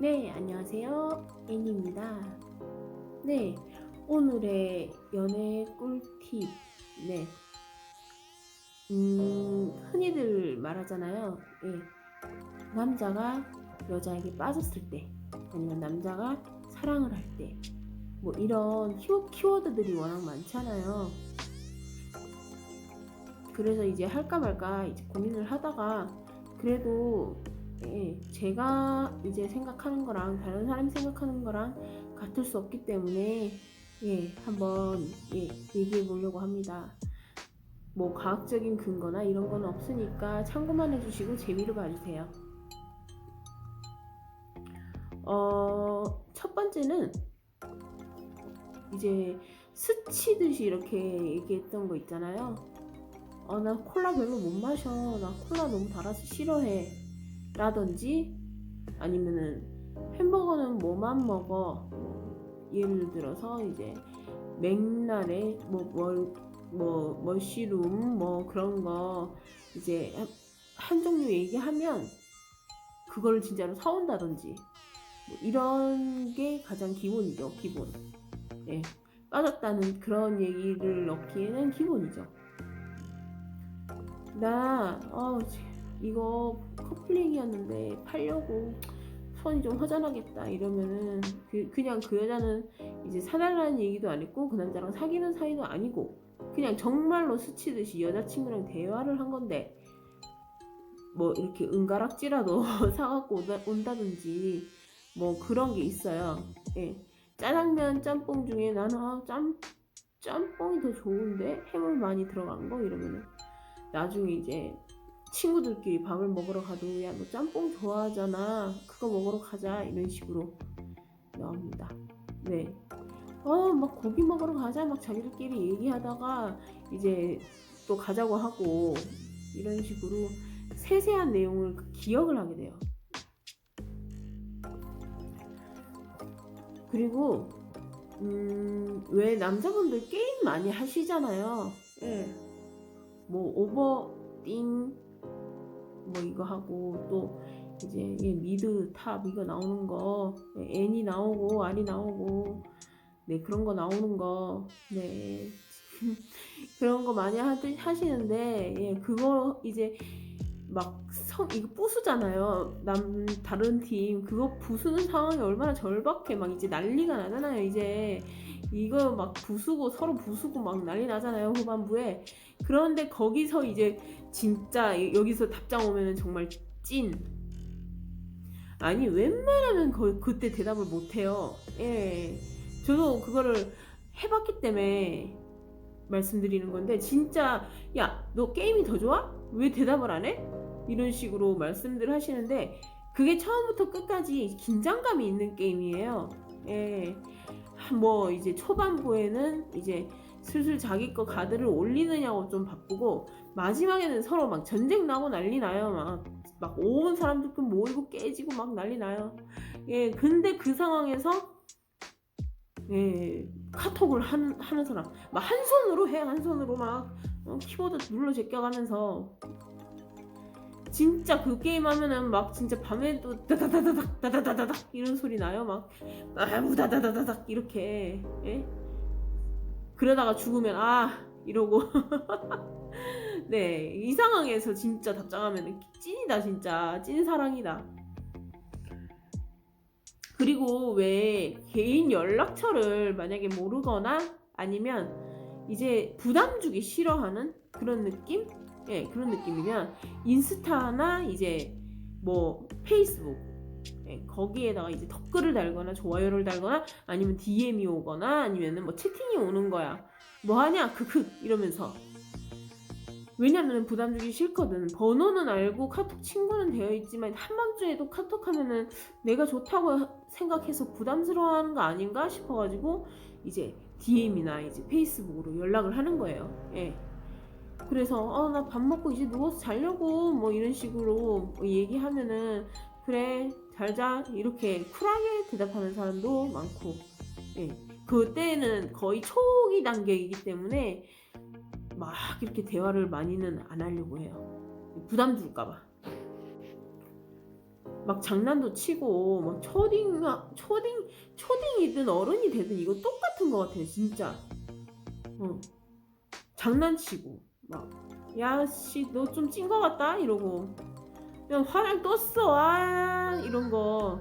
네, 안녕하세요. 애니입니다. 네, 오늘의 연애 꿀팁. 네. 음, 흔히들 말하잖아요. 예. 남자가 여자에게 빠졌을 때, 아니면 남자가 사랑을 할 때, 뭐 이런 키워, 키워드들이 워낙 많잖아요. 그래서 이제 할까 말까 이제 고민을 하다가 그래도 예, 제가 이제 생각하는 거랑 다른 사람이 생각하는 거랑 같을 수 없기 때문에 예, 한번 예, 얘기해 보려고 합니다. 뭐 과학적인 근거나 이런 건 없으니까 참고만 해주시고 재미로 봐주세요. 어, 첫 번째는 이제 스치듯이 이렇게 얘기했던 거 있잖아요. 어, 나 콜라 별로 못 마셔. 나 콜라 너무 달아서 싫어해. 라든지 아니면은 햄버거는 뭐만 먹어. 뭐 예를 들어서 이제 맥날에 뭐, 뭘, 뭐 머쉬룸 뭐 그런 거 이제 한, 한 종류 얘기하면 그걸 진짜로 사온다든지 뭐 이런 게 가장 기본이죠 기본 예 빠졌다는 그런 얘기를 넣기에는 기본이죠 나 어, 이거 커플링이었는데 팔려고 손이 좀 허전하겠다 이러면은 그, 그냥 그 여자는 이제 사달라는 얘기도 안 했고 그 남자랑 사귀는 사이도 아니고 그냥 정말로 스치듯이 여자친구랑 대화를 한 건데 뭐 이렇게 은가락지라도 사갖고 온다, 온다든지 뭐 그런 게 있어요. 예. 짜장면 짬뽕 중에 나는 아, 짬 짬뽕이 더 좋은데 해물 많이 들어간 거 이러면은 나중에 이제 친구들끼리 밥을 먹으러 가도 야 너 짬뽕 좋아하잖아. 그거 먹으러 가자. 이런 식으로 나옵니다. 네. 어 막 고기 먹으러 가자. 막 자기들끼리 얘기하다가 이제 또 가자고 하고 이런 식으로 세세한 내용을 기억을 하게 돼요. 그리고 음, 왜 남자분들 게임 많이 하시잖아요. 예. 뭐 오버띵 뭐 이거 하고 또 이제 예, 미드 탑 이거 나오는 거 예, N이 나오고 R이 나오고 네 그런 거 나오는 거네. 그런 거 많이 하, 하시는데 예 그거 이제 막 성, 이거 부수잖아요. 남 다른 팀. 그거 부수는 상황이 얼마나 절박해. 막 이제 난리가 나잖아요 이제. 이거 막 부수고 서로 부수고 막 난리 나잖아요 후반부에. 그런데 거기서 이제 진짜 여기서 답장 오면은 정말 찐. 아니 웬만하면 거의 그때 대답을 못 해요. 예, 저도 그거를 해봤기 때문에 말씀드리는 건데 진짜 야 너 게임이 더 좋아? 왜 대답을 안 해? 이런 식으로 말씀들 하시는데 그게 처음부터 끝까지 긴장감이 있는 게임이에요. 예, 뭐 이제 초반부에는 이제 슬슬 자기 거 가드를 올리느냐고 좀 바쁘고 마지막에는 서로 막 전쟁 나고 난리 나요 막. 막 온 사람들 모이고 깨지고 막 난리 나요. 예, 근데 그 상황에서 예, 카톡을 한, 하는 사람 막 한 손으로 해, 한 손으로 막 어, 키보드 눌러 제껴가면서 진짜 그 게임 하면은 막 진짜 밤에도 다다다다닥 다다다다닥 이런 소리 나요 막 아우 다다다다닥 이렇게 예? 그러다가 죽으면 아 이러고. 네 이 상황에서 진짜 답장하면 찐이다 진짜. 찐 사랑이다. 그리고 왜 개인 연락처를 만약에 모르거나 아니면 이제 부담 주기 싫어하는 그런 느낌? 예, 그런 느낌이면 인스타나 이제 뭐 페이스북 예, 거기에다가 이제 댓글을 달거나 좋아요를 달거나 아니면 DM이 오거나 아니면은 뭐 채팅이 오는 거야. 뭐 하냐? 크크 이러면서 왜냐면 부담 주기 싫거든. 번호는 알고 카톡 친구는 되어 있지만 한밤중에도 카톡 하면은 내가 좋다고 생각해서 부담스러워 하는 거 아닌가 싶어가지고 이제 DM이나 이제 페이스북으로 연락을 하는 거예요. 예. 그래서 어 나 밥 먹고 이제 누워서 자려고 뭐 이런 식으로 뭐 얘기하면은 그래 잘자 이렇게 쿨하게 대답하는 사람도 많고 예. 그때는 거의 초기 단계이기 때문에 막 이렇게 대화를 많이는 안 하려고 해요. 부담 줄까봐. 막 장난도 치고 막 초딩 초딩 초딩이든 어른이 되든 이거 똑같은 것 같아요 진짜 어 장난치고 막 야 씨 너 좀찐것 같다 이러고 그냥 화장 떴어. 아 이런 거.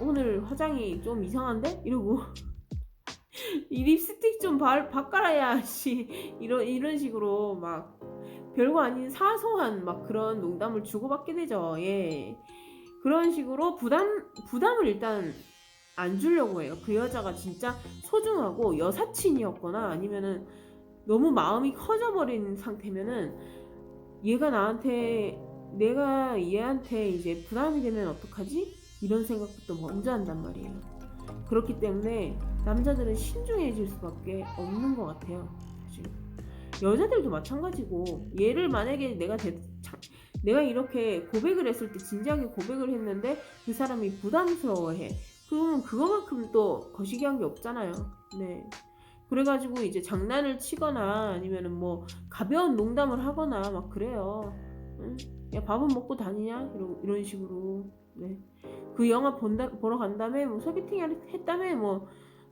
오늘 화장이 좀 이상한데? 이러고. 이 립스틱 좀 바, 바꿔라야 씨. 이런 이런 식으로 막 별거 아닌 사소한 막 그런 농담을 주고받게 되죠. 예. 그런 식으로 부담 부담을 일단 안 주려고 해요. 그 여자가 진짜 소중하고 여사친이었거나 아니면은 너무 마음이 커져버린 상태면은 얘가 나한테 내가 얘한테 이제 부담이 되면 어떡하지? 이런 생각부터 먼저 한단 말이에요. 그렇기 때문에 남자들은 신중해질 수밖에 없는 것 같아요. 사실. 여자들도 마찬가지고 얘를 만약에 내가 대, 자- 내가 이렇게 고백을 했을 때 진지하게 고백을 했는데 그 사람이 부담스러워해. 그러면 그거만큼 또 거시기한 게 없잖아요. 네. 그래가지고 이제 장난을 치거나 아니면은 뭐 가벼운 농담을 하거나 막 그래요. 응? 야 밥은 먹고 다니냐? 이런 이런 식으로. 네. 그 영화 본다 보러 간 다음에 뭐 소개팅 할- 했다며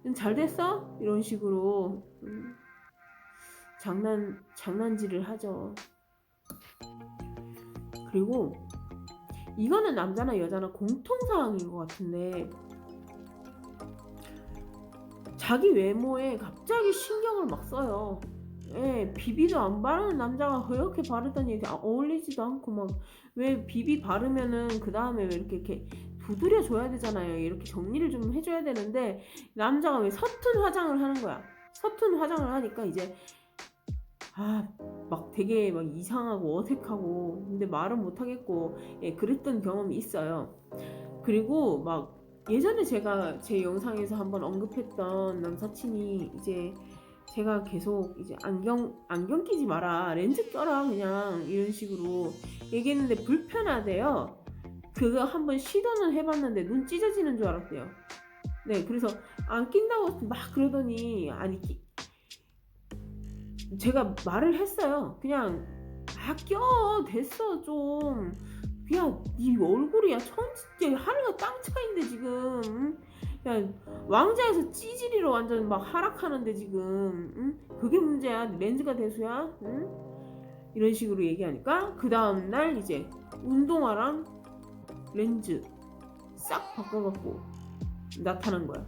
뭐잘 됐어? 이런 식으로 음, 장난 장난질을 하죠. 그리고 이거는 남자나 여자나 공통 사항인 것 같은데 자기 외모에 갑자기 신경을 막 써요. 예, 비비도 안 바르는 남자가 그렇게 바르더니 아, 어울리지도 않고 막 왜 비비 바르면은 그 다음에 왜 이렇게 이렇게 두드려 줘야 되잖아요. 이렇게 정리를 좀 해줘야 되는데 남자가 왜 서툰 화장을 하는 거야. 서툰 화장을 하니까 이제 아 막 되게 막 이상하고 어색하고 근데 말은 못 하겠고 예, 그랬던 경험이 있어요. 그리고 막 예전에 제가 제 영상에서 한번 언급했던 남사친이 이제 제가 계속 이제 안경 안경 끼지 마라 렌즈 껴라 그냥 이런 식으로 얘기했는데 불편하대요. 그거 한번 시도는 해봤는데 눈 찢어지는 줄 알았대요. 네, 그래서 안 낀다고 막 그러더니 아니 끼... 제가 말을 했어요. 그냥 아 껴 됐어 좀. 야, 네 얼굴이야 천지 하늘과 땅 차이인데 지금. 야 왕자에서 찌질이로 완전 막 하락하는데 지금. 응? 그게 문제야. 렌즈가 대수야. 응? 이런 식으로 얘기하니까 그 다음 날 이제 운동화랑 렌즈 싹 바꿔갖고 나타난 거야.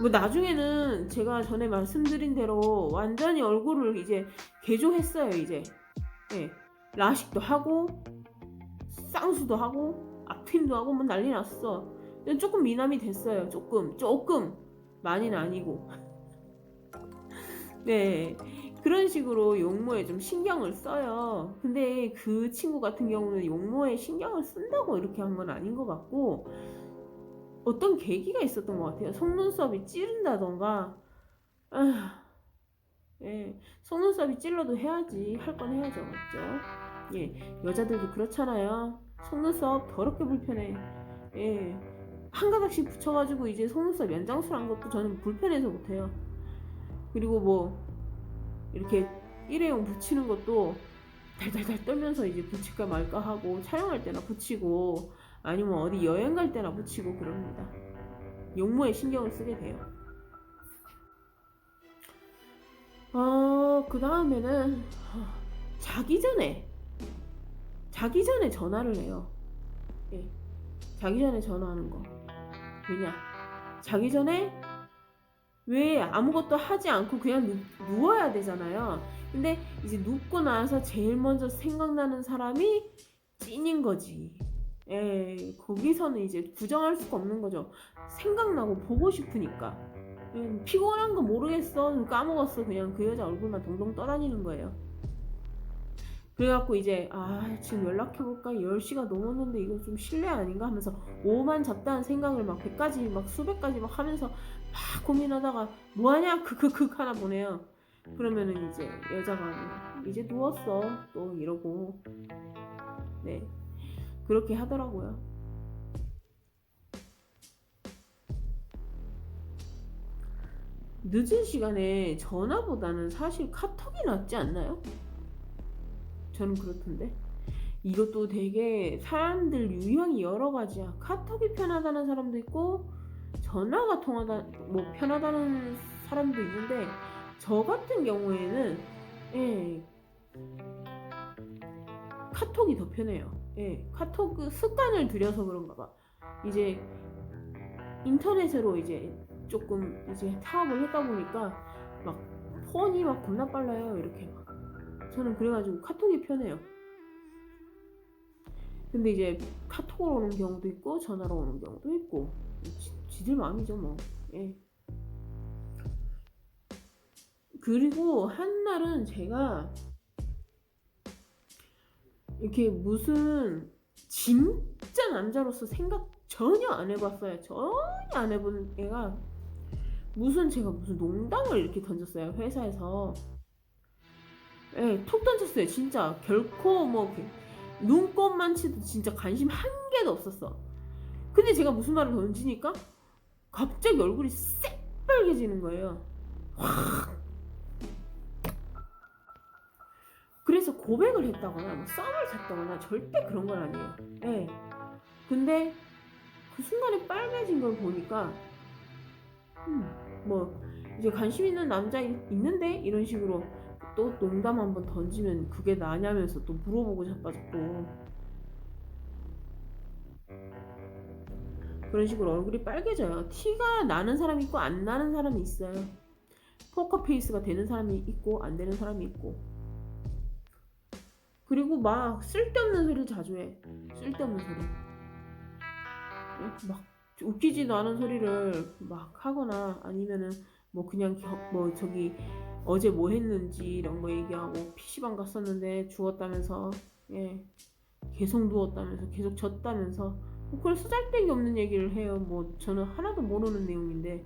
뭐 나중에는 제가 전에 말씀드린 대로 완전히 얼굴을 이제 개조했어요 이제. 예. 라식도 하고 쌍수도 하고 앞힘도 하고 뭐 난리 났어. 조금 미남이 됐어요. 조금 조금 많이는 아니고. 네. 그런 식으로 용모에 좀 신경을 써요. 근데 그 친구 같은 경우는 용모에 신경을 쓴다고 이렇게 한 건 아닌 것 같고 어떤 계기가 있었던 것 같아요. 속눈썹이 찌른다던가 아, 예, 속눈썹이 찔러도 해야지 할 건 해야죠, 맞죠? 예, 여자들도 그렇잖아요. 속눈썹 더럽게 불편해. 예, 한 가닥씩 붙여가지고 이제 속눈썹 연장술 한 것도 저는 불편해서 못해요. 그리고 뭐 이렇게 일회용 붙이는 것도 달달달 떨면서 이제 붙일까 말까 하고 촬영할 때나 붙이고 아니면 어디 여행 갈 때나 붙이고 그럽니다. 용모에 신경을 쓰게 돼요. 어, 그 다음에는 자기 전에 자기 전에 전화를 해요. 예. 자기 전에 전화하는 거. 왜냐? 자기 전에 왜 아무것도 하지 않고 그냥 누, 누워야 되잖아요. 근데 이제 눕고 나서 제일 먼저 생각나는 사람이 찐인 거지. 예, 거기서는 이제 부정할 수가 없는 거죠. 생각나고 보고 싶으니까. 음, 피곤한 거 모르겠어. 까먹었어. 그냥 그 여자 얼굴만 동동 떠다니는 거예요. 그래갖고 이제 아 지금 연락해볼까? 10시가 넘었는데 이거 좀 실례 아닌가? 하면서 오만 잡다는 생각을 막 100가지 막 수백 가지 막 하면서 막 고민하다가 뭐하냐? 크크크 하나 보내요. 그러면은 이제 여자가 이제 누웠어. 또 이러고. 네. 그렇게 하더라고요. 늦은 시간에 전화보다는 사실 카톡이 낫지 않나요? 저는 그렇던데 이것도 되게 사람들 유형이 여러 가지야. 카톡이 편하다는 사람도 있고 전화가 통하다 뭐 편하다는 사람도 있는데 저 같은 경우에는 예 카톡이 더 편해요. 예 카톡 그 습관을 들여서 그런가 봐. 이제 인터넷으로 이제 조금 이제 사업을 했다 보니까 막 폰이 막 겁나 빨라요. 이렇게 막. 저는 그래가지고 카톡이 편해요. 근데 이제 카톡으로 오는 경우도 있고 전화로 오는 경우도 있고 지, 지들 마음이죠 뭐. 예. 그리고 한 날은 제가 이렇게 무슨 진짜 남자로서 생각 전혀 안 해봤어요. 전혀 안 해본 애가 무슨 제가 무슨 농담을 이렇게 던졌어요 회사에서. 예, 톡 던졌어요 진짜 결코 뭐 눈곱만 치도 진짜 관심 한 개도 없었어. 근데 제가 무슨 말을 던지니까 갑자기 얼굴이 새빨개지는 거예요. 확. 그래서 고백을 했다거나 뭐 썸을 탔다거나 절대 그런 건 아니에요. 예. 근데 그 순간에 빨개진 걸 보니까 음, 뭐 이제 관심 있는 남자 이- 있는데 이런 식으로 또 농담 한번 던지면 그게 나냐면서 또 물어보고 자빠졌고 그런 식으로 얼굴이 빨개져요. 티가 나는 사람이 있고 안 나는 사람이 있어요. 포커 페이스가 되는 사람이 있고 안 되는 사람이 있고 그리고 막 쓸데없는 소리를 자주 해. 쓸데없는 소리. 예? 막 웃기지도 않은 소리를 막 하거나 아니면은 뭐 그냥 겨, 뭐 저기 어제 뭐 했는지 이런 거 얘기하고 PC방 갔었는데 죽었다면서 예 계속 누웠다면서 계속 졌다면서 뭐 그걸 쓰잘데기 없는 얘기를 해요. 뭐 저는 하나도 모르는 내용인데.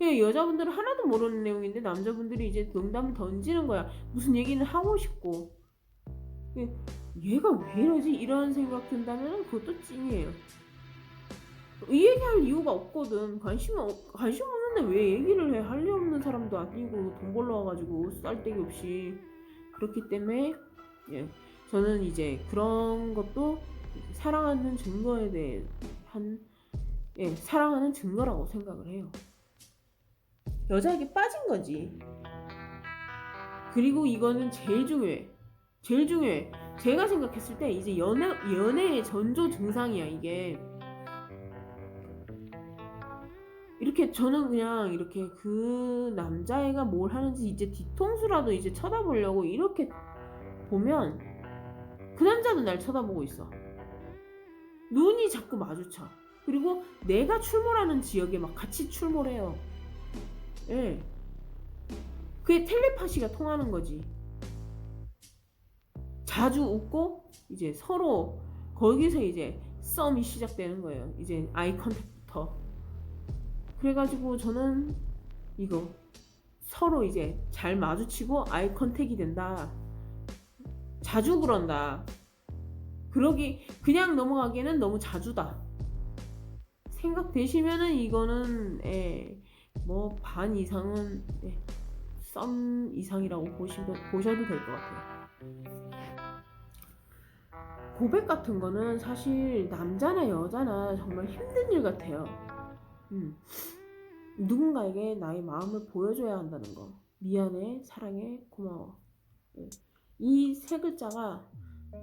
예, 여자분들은 하나도 모르는 내용인데 남자분들이 이제 농담을 던지는 거야. 무슨 얘기는 하고 싶고. 예, 얘가 왜 이러지? 이런 생각 든다면 그것도 찐이에요. 이 얘기할 이유가 없거든. 관심 없, 관심 없는데 왜 얘기를 해? 할 일 없는 사람도 아니고 돈 벌러 와가지고 쌀데기 없이 그렇기 때문에 예, 저는 이제 그런 것도 사랑하는 증거에 대한 예, 사랑하는 증거라고 생각을 해요. 여자에게 빠진 거지. 그리고 이거는 제일 중요해. 제일 중요해. 제가 생각했을 때 이제 연애 연애의 전조 증상이야 이게. 이렇게 저는 그냥 이렇게 그 남자애가 뭘 하는지 이제 뒤통수라도 이제 쳐다보려고 이렇게 보면 그 남자도 날 쳐다보고 있어. 눈이 자꾸 마주쳐. 그리고 내가 출몰하는 지역에 막 같이 출몰해요. 예. 그게 텔레파시가 통하는 거지. 자주 웃고 이제 서로 거기서 이제 썸이 시작되는 거예요. 이제 아이 컨택부터. 그래가지고 저는 이거 서로 이제 잘 마주치고 아이 컨택이 된다. 자주 그런다. 그러기 그냥 넘어가기에는 너무 자주다. 생각되시면은 이거는 예, 뭐반 이상은 예, 썸 이상이라고 보시면 보셔도 될 것 같아요. 고백 같은 거는 사실 남자나 여자나 정말 힘든 일 같아요. 음. 누군가에게 나의 마음을 보여줘야 한다는 거. 미안해, 사랑해, 고마워. 이 세 글자가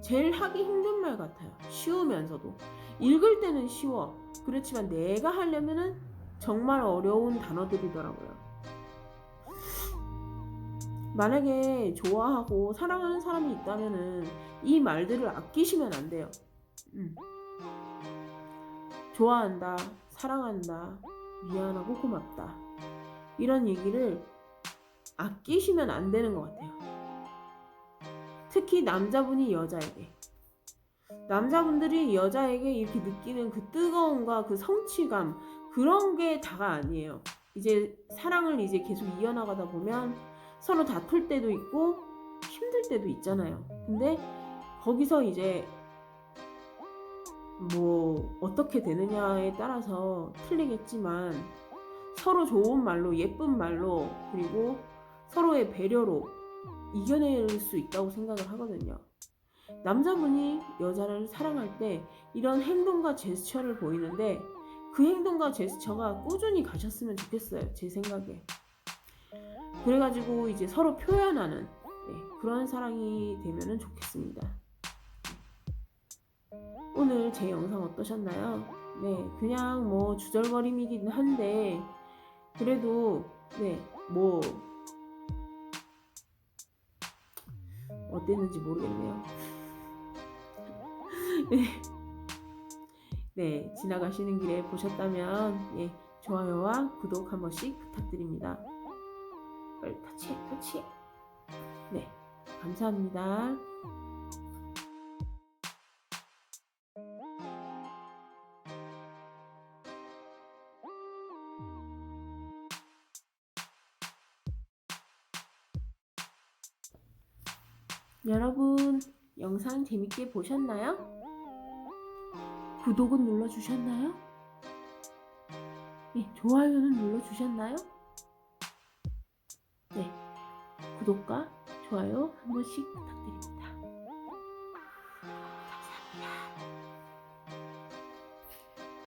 제일 하기 힘든 말 같아요. 쉬우면서도. 읽을 때는 쉬워. 그렇지만 내가 하려면은 정말 어려운 단어들이더라고요. 만약에 좋아하고 사랑하는 사람이 있다면은 이 말들을 아끼시면 안 돼요. 음. 좋아한다, 사랑한다, 미안하고 고맙다. 이런 얘기를 아끼시면 안 되는 것 같아요. 특히 남자분이 여자에게. 남자분들이 여자에게 이렇게 느끼는 그 뜨거움과 그 성취감, 그런 게 다가 아니에요. 이제 사랑을 이제 계속 이어나가다 보면 서로 다툴 때도 있고 힘들 때도 있잖아요. 근데 거기서 이제 뭐 어떻게 되느냐에 따라서 틀리겠지만 서로 좋은 말로 예쁜 말로 그리고 서로의 배려로 이겨낼 수 있다고 생각을 하거든요. 남자분이 여자를 사랑할 때 이런 행동과 제스처를 보이는데 그 행동과 제스처가 꾸준히 가셨으면 좋겠어요. 제 생각에. 그래가지고 이제 서로 표현하는 네, 그런 사랑이 되면 좋겠습니다. 오늘 제 영상 어떠셨나요? 네, 그냥 뭐 주절거림이긴 한데 그래도 네, 뭐 어땠는지 모르겠네요. 네. 네, 지나가시는 길에 보셨다면 예, 좋아요와 구독 한 번씩 부탁드립니다. 빨리 터치, 터치. 네, 감사합니다. 여러분, 영상 재밌게 보셨나요? 구독은 눌러주셨나요? 네, 좋아요는 눌러주셨나요? 네, 구독과 좋아요 한 번씩 부탁드립니다.